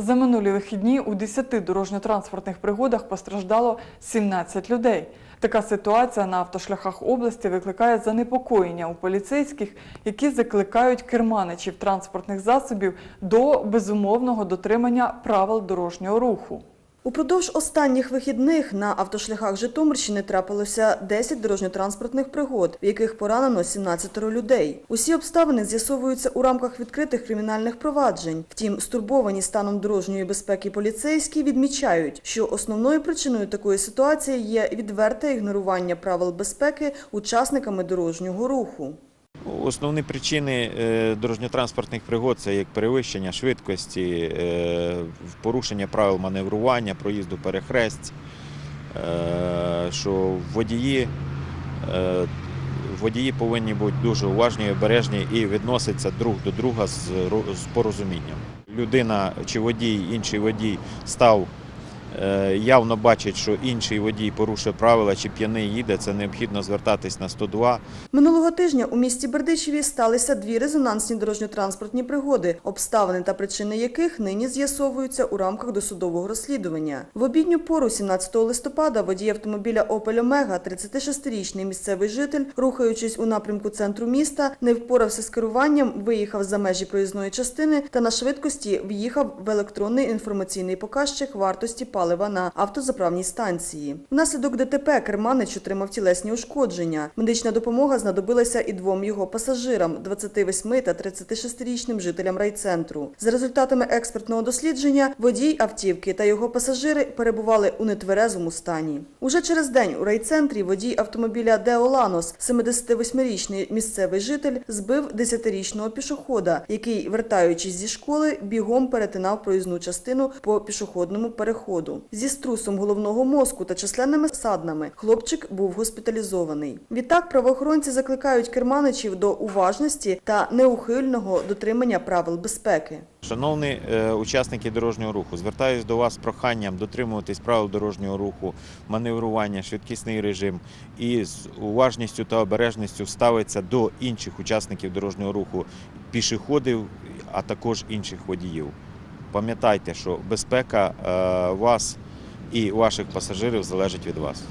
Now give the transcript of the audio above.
За минулі вихідні у 10 дорожньо-транспортних пригодах постраждало 17 людей. Така ситуація на автошляхах області викликає занепокоєння у поліцейських, які закликають керманичів транспортних засобів до безумовного дотримання правил дорожнього руху. Упродовж останніх вихідних на автошляхах Житомирщини трапилося 10 дорожньо-транспортних пригод, в яких поранено 17 людей. Усі обставини з'ясовуються у рамках відкритих кримінальних проваджень. Втім, стурбовані станом дорожньої безпеки поліцейські відмічають, що основною причиною такої ситуації є відверте ігнорування правил безпеки учасниками дорожнього руху. Основні причини е, дорожньо-транспортних пригод це як перевищення швидкості, е, порушення правил маневрування, проїзду перехресть, е, що водії, водії повинні бути дуже уважні, обережні і відноситися друг до друга з порозумінням. Людина чи водій, інший водій став. Е, Явно бачить, що інший водій порушує правила чи п'яний їде, це необхідно звертатись на 102, Минулого тижня у місті Бердичеві сталися дві резонансні дорожньо-транспортні пригоди, обставини та причини яких нині з'ясовуються у рамках досудового розслідування. В обідню пору 17 листопада водій автомобіля Opel Omega, 36-річний місцевий житель, рухаючись у напрямку центру міста, не впорався з керуванням, виїхав за межі проїзної частини та на швидкості в'їхав в електронний інформаційний показчик вартості палива на автозаправній станції. Внаслідок ДТП керманич отримав тілесні ушкодження. Медична допомога знадобилася і двом його пасажирам 28 та 36-річним жителям райцентру. За результатами експертного дослідження, водій автівки та його пасажири перебували у нетверезому стані. Уже через день у райцентрі водій автомобіля Део Ланос, 78-річний місцевий житель, збив 10-річного пішохода, який, вертаючись зі школи, бігом перетинав проїзну частину по пішохідному переходу. Зі струсом головного мозку та численними саднами хлопчик був госпіталізований. Відтак правоохоронці закликають керманичів до уважності та неухильного дотримання правил безпеки. Шановні е, учасники дорожнього руху, звертаюся до вас з проханням дотримуватись правил дорожнього руху, маневрування, швидкісний режим і з уважністю та обережністю ставитися до інших учасників дорожнього руху, пішоходів, а також інших водіїв. Пам'ятайте, що безпека е, вас і ваших пасажирів залежить від вас.